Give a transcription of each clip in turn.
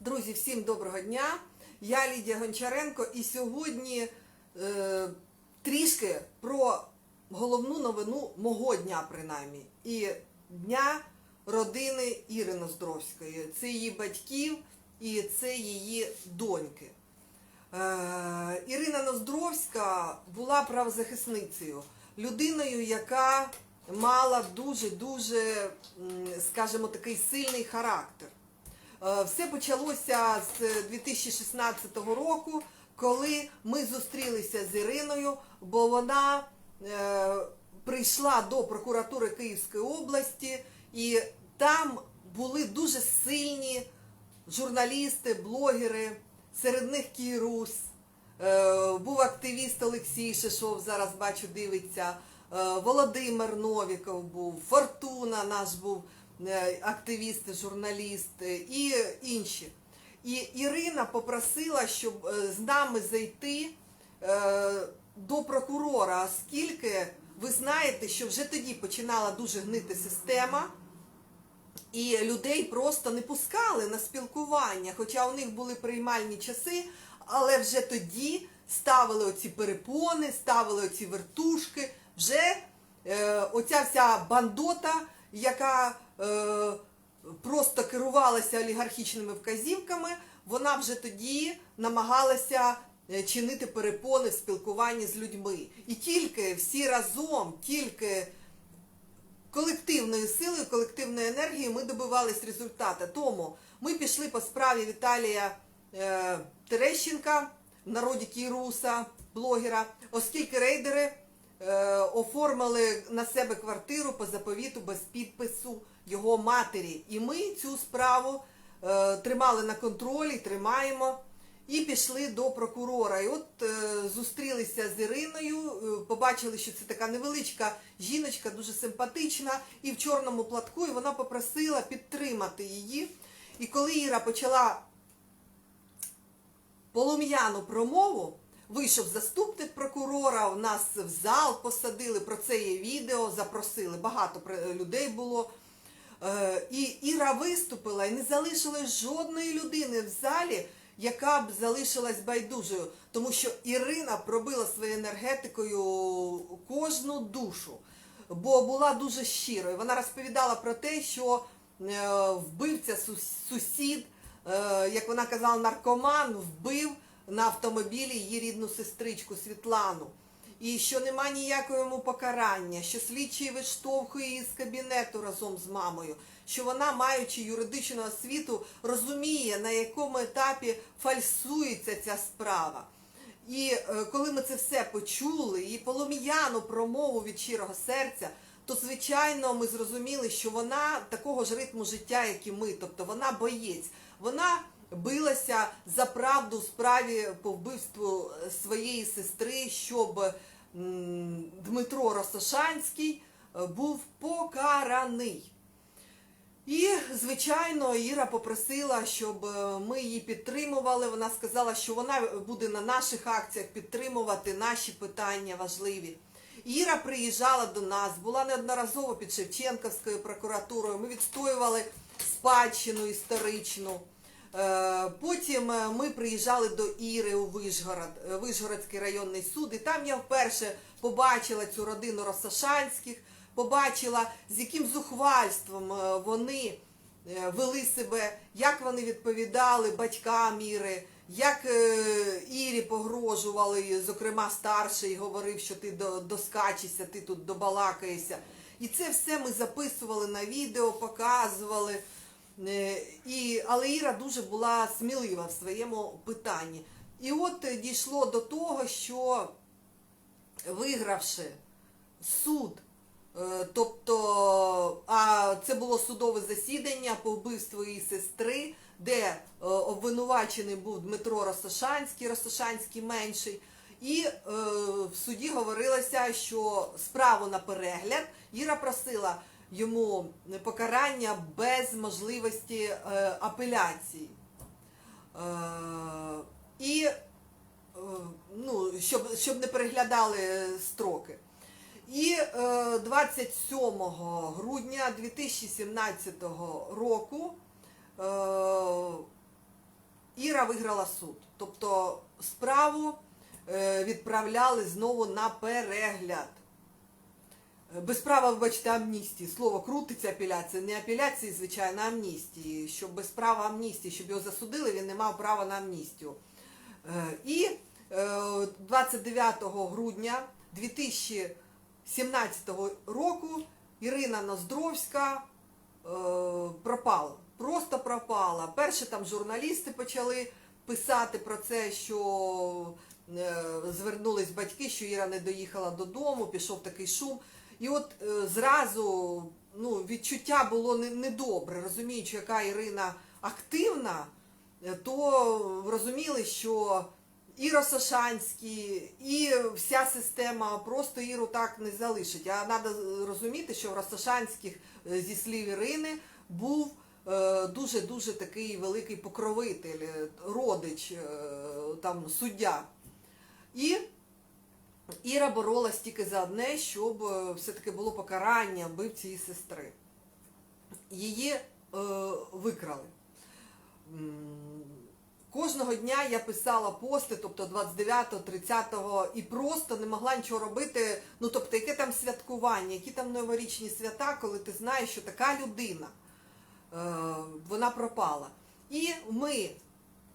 Друзі, всім доброго дня! Я Лідія Гончаренко і сьогодні е, трішки про головну новину мого дня, принаймні, і дня родини Іри Ноздровської. Це її батьків і це її доньки. Е, Ірина Ноздровська була правозахисницею, людиною, яка мала дуже-дуже, скажімо, такий сильний характер. Е, Все почалося з 2016 року, коли ми зустрілися з Іриною, бо вона е, прийшла до прокуратури Київської області, і там були дуже сильні журналісти, блогери, серед них Кірус, е, був активіст Олексій Шишов, зараз бачу, дивиться. е, Володимир Новіков був, Фортуна наш був е, активіст, журналіст е, і інші. І Ірина попросила, щоб е, з нами зайти е, до прокурора, оскільки ви знаєте, що вже тоді починала дуже гнити система. І людей просто не пускали на спілкування, хоча у них були приймальні часи, але вже тоді ставили оці перепони, ставили оці вертушки. Вже е, оця вся бандота, яка просто керувалася олігархічними вказівками, вона вже тоді намагалася е, чинити перепони в спілкуванні з людьми. І тільки всі разом, тільки колективною силою, колективної енергії ми добивались результату. Тому ми пішли по справі Віталія е, Терещенка, народі Кіруса, блогера, оскільки рейдери е, оформили на себе квартиру по заповіту без підпису його матері. І ми цю справу е, тримали на контролі, тримаємо. І пішли до прокурора. І от е, зустрілися з Іриною, е, побачили, що це така невеличка жіночка, дуже симпатична, і в чорному платку, і вона попросила підтримати її. І коли Іра почала полум'яну промову, вийшов заступник прокурора, у нас в зал посадили, про це є відео, запросили, багато людей було. Е, І Іра виступила і не залишилось жодної людини в залі, яка б залишилась байдужою, тому що Ірина пробила своєю енергетикою кожну душу, бо була дуже щирою. Вона розповідала про те, що е, вбивця сусід, е, як вона казала, наркоман вбив на автомобілі її рідну сестричку Світлану. І що нема ніякого йому покарання, що слідчий виштовхує її з кабінету разом з мамою, що вона, маючи юридичну освіту, розуміє, на якому етапі фальсується ця справа. І е, коли ми це все почули, і полум'яну промову від щирого серця, то звичайно ми зрозуміли, що вона такого ж ритму життя, як і ми, тобто вона боєць. Вона билася за правду в справі по вбивству своєї сестри, щоб Дмитро Росошанський е, був покараний. І, звичайно, Іра попросила, щоб е, ми її підтримували. Вона сказала, що вона буде на наших акціях підтримувати наші питання важливі. Іра приїжджала до нас, була неодноразово під Шевченківською прокуратурою. Ми відстоювали спадщину історичну. Е, Потім е, ми приїжджали до Іри у Вишгород, е, Вишгородський районний суд, і там я вперше побачила цю родину Росошанських, побачила, з яким зухвальством вони вели себе, як вони відповідали батькам Іри, як Ірі погрожували, зокрема старший говорив, що ти доскачешся, ти тут добалакаєшся. І це все ми записували на відео, показували. Е, І, але Іра дуже була смілива в своєму питанні. І от дійшло до того, що вигравши суд, е, тобто, а це було судове засідання по вбивству її сестри, де е, обвинувачений був Дмитро Росошанський, Росошанський менший. І е, в суді говорилося, що справу на перегляд Іра просила йому покарання без можливості е, апеляції. Е, і е, ну, щоб, щоб не переглядали строки. І е, 27 грудня 2017 року Іра виграла суд. Тобто справу відправляли знову на перегляд. Е, Без права, вибачте, амністії. Слово крутиться апеляція, не апеляції, звичайно, амністії. Щоб без права амністії, щоб його засудили, він не мав права на амністію. Е, І е, 29 грудня 2017 року Ірина Ноздровська е, пропала. Просто пропала. Перше там журналісти почали писати про це, що е, звернулись батьки, що Іра не доїхала додому, пішов такий шум. І от е, зразу ну, відчуття було не- недобре, розуміючи, яка Ірина активна, е, то розуміли, що і Росошанський, і вся система просто Іру так не залишить. А треба розуміти, що в Росошанських, е, зі слів Ірини, був е, дуже-дуже такий великий покровитель, родич, там, суддя. І Іра боролась тільки за одне, щоб е, все-таки було покарання вбивці її сестри. Її е, викрали. Кожного дня я писала пости, тобто 29-го, 30-го, і просто не могла нічого робити. Ну, тобто, яке там святкування, які там новорічні свята, коли ти знаєш, що така людина, е, вона пропала. І ми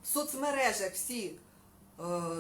в соцмережах всі е,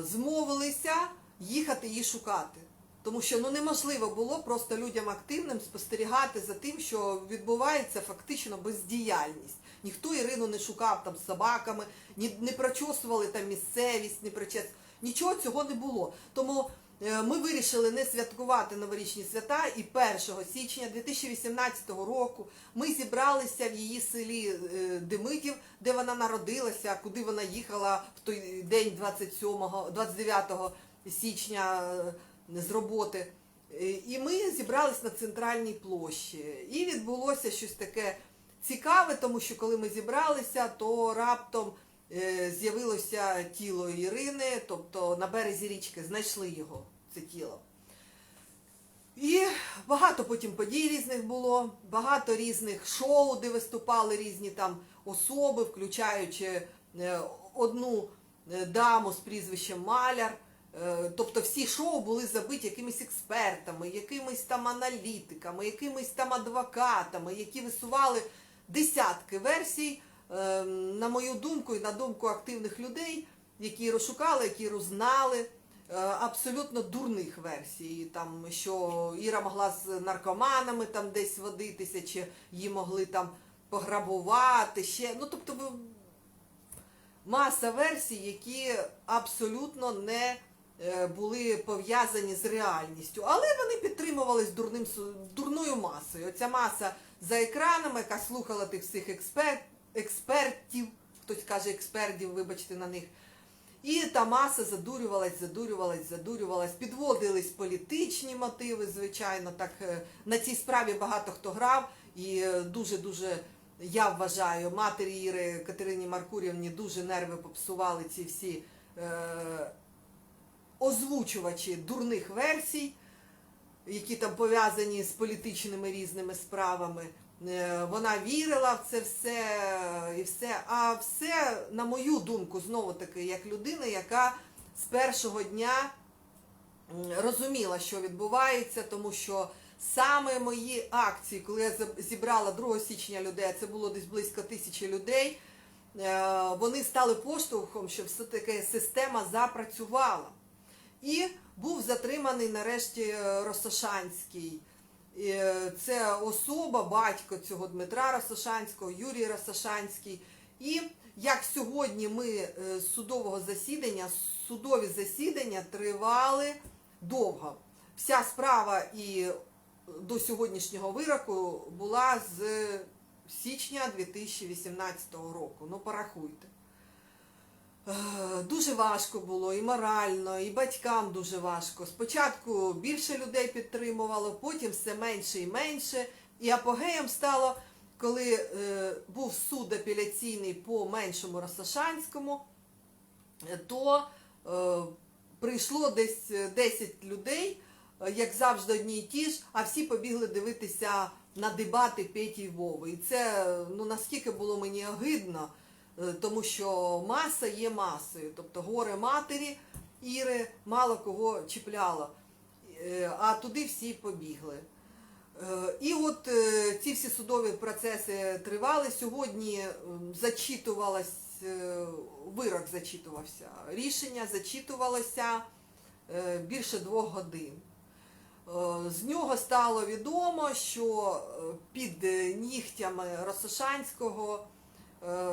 змовилися їхати її шукати. Тому що ну неможливо було просто людям активним спостерігати за тим, що відбувається фактично бездіяльність. Ніхто Ірину не шукав там з собаками, ні, не прочосували там місцевість, не прочес... нічого цього не було. Тому е, ми вирішили не святкувати новорічні свята, і 1 січня 2018 року ми зібралися в її селі е, Демидів, де вона народилася, куди вона їхала в той день 27, 29 січня е, з роботи. Е, І ми зібрались на центральній площі. І відбулося щось таке цікаве, тому що коли ми зібралися, то раптом е, з'явилося тіло Ірини, тобто на березі річки знайшли його, це тіло. І багато потім подій різних було, багато різних шоу, де виступали різні там особи, включаючи одну даму з прізвищем Маляр. Е, Тобто всі шоу були забиті якимись експертами, якимись там аналітиками, якимись там адвокатами, які висували десятки версій, е, на мою думку і на думку активних людей, які розшукали, які рознали е, абсолютно дурних версій. Там, що Іра могла з наркоманами там десь водитися, чи її могли там пограбувати ще. Ну, тобто, маса версій, які абсолютно не були пов'язані з реальністю, але вони підтримувались дурним дурною масою. Оця маса за екранами, яка слухала тих всіх експерт, експертів, хтось каже експертів, вибачте на них. І та маса задурювалась, задурювалась, задурювалась, підводились політичні мотиви, звичайно. Так е, на цій справі багато хто грав, і е, дуже-дуже, я вважаю, матері Іри Катерині Маркурівні дуже нерви попсували ці всі е, озвучувачі дурних версій, які там пов'язані з політичними різними справами. Е, Вона вірила в це все і все. А все, на мою думку, знову таки, як людина, яка з першого дня розуміла, що відбувається, тому що саме мої акції, коли я зібрала 2 січня людей, це було десь близько тисячі людей, е, вони стали поштовхом, щоб все-таки система запрацювала. І був затриманий нарешті е, Росошанський. Е, Це особа, батько цього Дмитра Росошанського, Юрій Росошанський. І як сьогодні ми е, з судового засідання, судові засідання тривали довго. Вся справа і до сьогоднішнього вироку була з січня 2018 року. Ну, порахуйте. Е, Дуже важко було і морально, і батькам дуже важко. Спочатку більше людей підтримувало, потім все менше і менше. І апогеєм стало, коли е, був суд апеляційний по меншому Росошанському, е, то е, прийшло десь е, 10 людей, е, як завжди одні й ті ж, а всі побігли дивитися на дебати Петі і Вови. І це ну наскільки було мені огидно. Е, Тому що маса є масою, тобто горе матері Іри мало кого чіпляло, Е, а туди всі побігли. Е, І от ці всі судові процеси тривали. Сьогодні е, вирок зачитувався, рішення зачитувалося більше двох годин. З нього стало відомо, що під нігтями Росошанського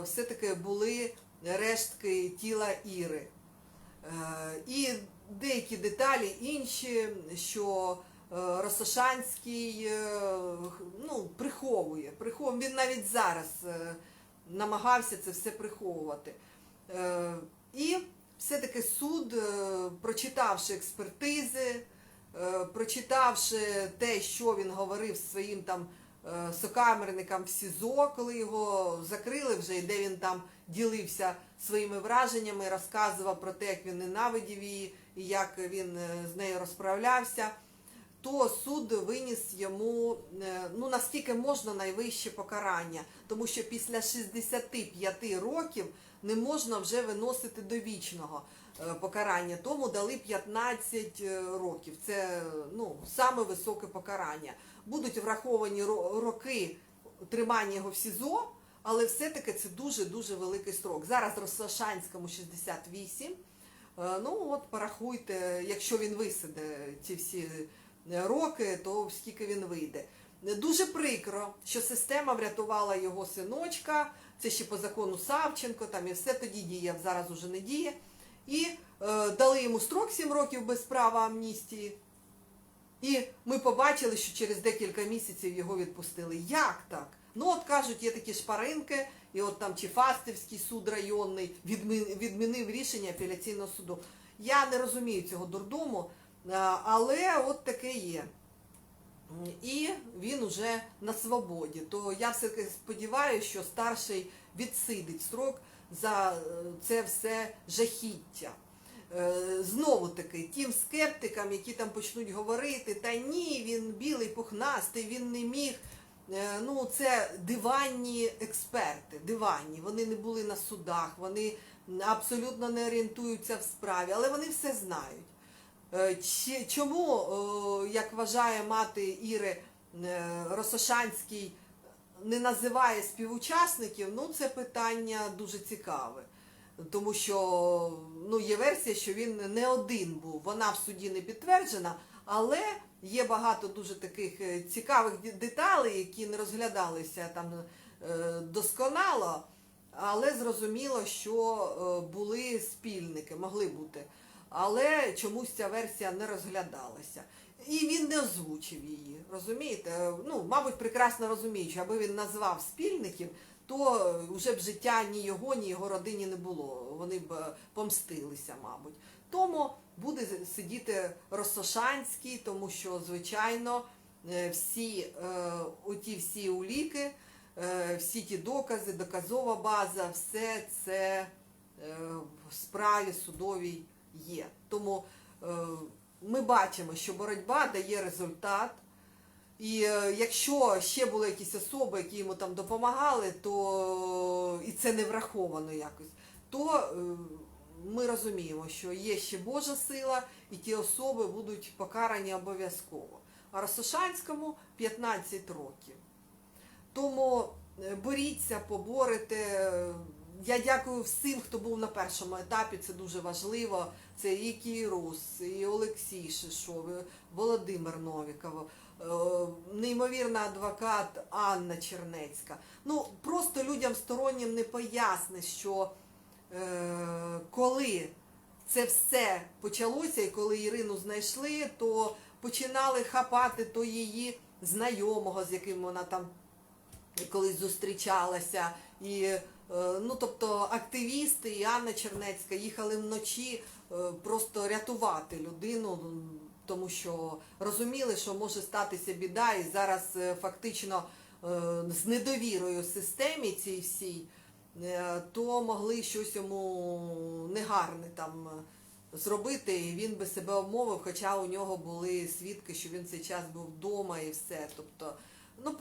все-таки були рештки тіла Іри. Е, І деякі деталі інші, що е, Росошанський е, ну, приховує. Він навіть зараз е, намагався це все приховувати. Е, І все-таки суд, е, прочитавши експертизи, е, прочитавши те, що він говорив своїм там е, сокамерникам в СІЗО, коли його закрили вже, і де він там ділився своїми враженнями, розказував про те, як він ненавидів її і як він е, з нею розправлявся, то суд виніс йому е, ну наскільки можна найвище покарання, тому що після 65 років не можна вже виносити довічного. е, покарання, тому дали 15 років. Це ну саме високе покарання. Будуть враховані роки тримання його в СІЗО, але все-таки це дуже дуже великий строк. Зараз Росошанському 68. Е, Ну от порахуйте, якщо він висиде ці всі е, роки, то скільки він вийде. Дуже прикро, що система врятувала його синочка, це ще по закону Савченко, там і все тоді діяв, зараз уже не діє. І е, дали йому строк 7 років без права амністії. І ми побачили, що через декілька місяців його відпустили. Як так? Ну от кажуть, є такі шпаринки, і от там чи Фастівський суд районний відмі- відмінив рішення апеляційного суду. Я не розумію цього дурдому, але от таке є. І він уже на свободі. То я все-таки сподіваюся, що старший відсидить строк за е, це все жахіття. Е, Знову таки, тим скептикам, які там почнуть говорити, та ні, він білий, пухнастий, він не міг. Е, Ну, це диванні експерти, диванні. Вони не були на судах, вони абсолютно не орієнтуються в справі, але вони все знають. Чому, як вважає мати Іри Росошанський, не називає співучасників, ну це питання дуже цікаве. Тому що ну, є версія, що він не один був. Вона в суді не підтверджена, але є багато дуже таких е, цікавих деталей, які не розглядалися там е, досконало, але зрозуміло, що е, були спільники, могли бути. Але чомусь ця версія не розглядалася. І він не озвучив її. Розумієте? Е, Ну, мабуть, прекрасно розуміючи, аби він назвав спільників, то вже б життя ні його, ні його родині не було. Вони б е, помстилися, мабуть. Тому буде сидіти Росошанський, тому що, звичайно, е, всі е, оті всі уліки, е, всі ті докази, доказова база, все це е, в справі судовій є. Тому е, ми бачимо, що боротьба дає результат. І е, якщо ще були якісь особи, які йому там допомагали, то і це не враховано якось, то е, ми розуміємо, що є ще Божа сила, і ті особи будуть покарані обов'язково. А Росошанському 15 років. Тому е, боріться, поборете. Я дякую всім, хто був на першому етапі. Це дуже важливо. Це і Кірус, і Олексій Шишов, і Володимир Новіков, е, неймовірна адвокат Анна Чернецька. Ну просто людям стороннім не поясниш, що е, коли це все почалося, і коли Ірину знайшли, то починали хапати то її знайомого, з яким вона там колись зустрічалася. І, ну, тобто активісти і Анна Чернецька їхали вночі е, просто рятувати людину, тому що розуміли, що може статися біда, і зараз е, фактично е, з недовірою системі цій всій, е, то могли щось йому негарне там е, зробити, і він би себе обмовив, хоча у нього були свідки, що він цей час був вдома і все. Тобто, ну,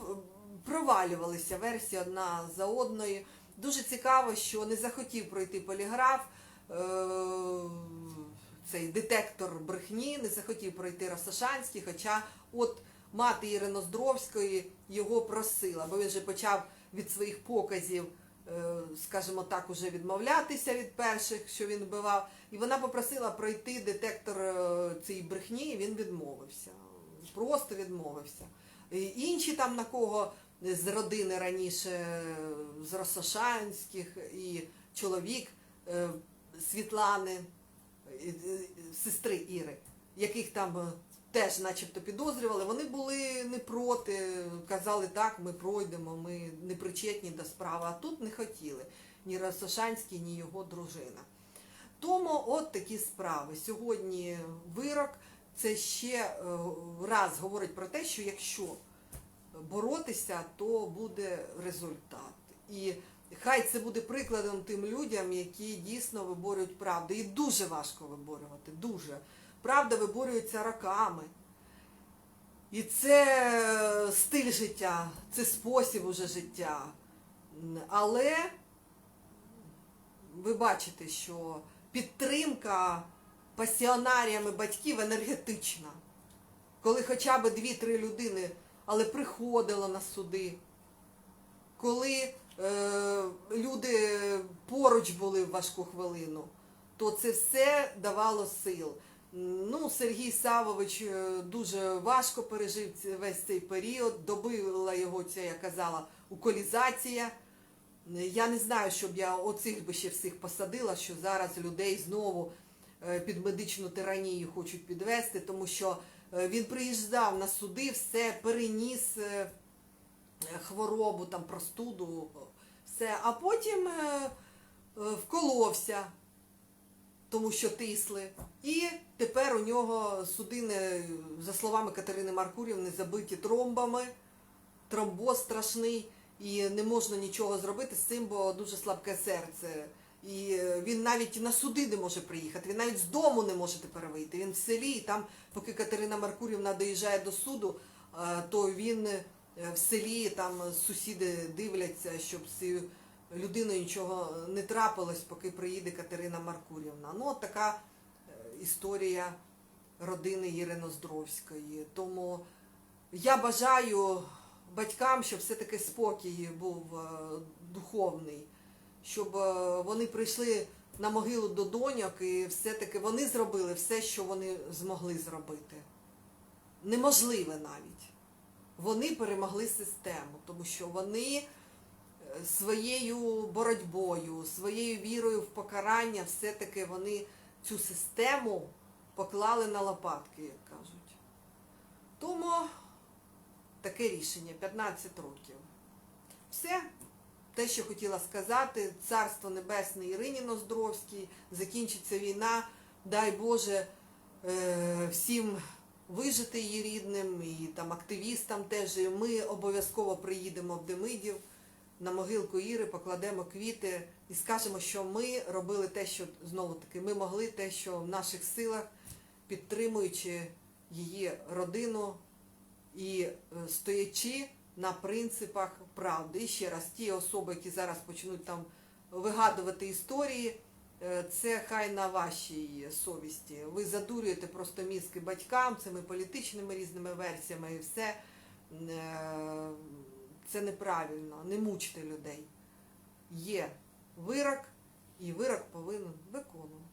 провалювалися версії одна за одною. Дуже цікаво, що не захотів пройти поліграф, е, цей детектор брехні, не захотів пройти Росошанський, хоча от мати Ірини Оздровської його просила, бо він же почав від своїх показів, е, скажімо так, уже відмовлятися від перших, що він вбивав. І вона попросила пройти детектор е, цієї брехні, і він відмовився. Просто відмовився. І інші там на кого з родини раніше, з Росошанських, і чоловік е, Світлани, сестри Іри, яких там е, теж начебто підозрювали, вони були не проти, казали, так, ми пройдемо, ми не причетні до справи, а тут не хотіли ні Росошанський, ні його дружина. Тому от такі справи. Сьогодні вирок це ще е, раз говорить про те, що якщо боротися, то буде результат. І хай це буде прикладом тим людям, які дійсно виборюють правду. І дуже важко виборювати, дуже. Правда виборюється роками. І це е, стиль життя, це спосіб уже життя. Але ви бачите, що підтримка пасіонаріями батьків енергетична. Коли хоча б дві-три людини, але приходило на суди, коли е, люди поруч були в важку хвилину, то це все давало сил. Ну, Сергій Савович е, дуже важко пережив весь цей період, добила його ця, я казала, уколізація. Я не знаю, щоб я оцих би ще всіх посадила, що зараз людей знову е, під медичну тиранію хочуть підвести, тому що він приїжджав на суди, все переніс е, е, хворобу, там простуду, все, а потім е, е, вколовся, тому що тисли. І тепер у нього судини, за словами Катерини Маркурівни, забиті тромбами, тромбоз страшний, і не можна нічого зробити з цим, бо дуже слабке серце. І е, він навіть на суди не може приїхати, він навіть з дому не може тепер вийти. Він в селі, і там, поки Катерина Маркурівна доїжджає до суду, е, то він е, в селі, там сусіди дивляться, щоб з цією людиною нічого не трапилось, поки приїде Катерина Маркурівна. Ну, от така історія родини Ірини Оздровської. Тому я бажаю батькам, щоб все-таки спокій був духовний, щоб е, вони прийшли на могилу до доньок і все-таки вони зробили все, що вони змогли зробити. Неможливе навіть. Вони перемогли систему, тому що вони е, своєю боротьбою, своєю вірою в покарання, все-таки вони цю систему поклали на лопатки, як кажуть. Тому таке рішення 15 років. Все, те, що хотіла сказати, царство небесне Ірині Ноздровській, закінчиться війна, дай Боже е, всім вижити її рідним і там активістам теж. І ми обов'язково приїдемо в Демидів на могилку Іри, покладемо квіти і скажемо, що ми робили те, що знову таки ми могли те, що в наших силах, підтримуючи її родину і е, стоячи на принципах правди. І ще раз, ті особи, які зараз почнуть там вигадувати історії, е, це хай на вашій совісті. Ви задурюєте просто мізки батькам цими політичними різними версіями і все. Е, Це неправильно, не мучте людей. Є вирок, і вирок повинен виконувати.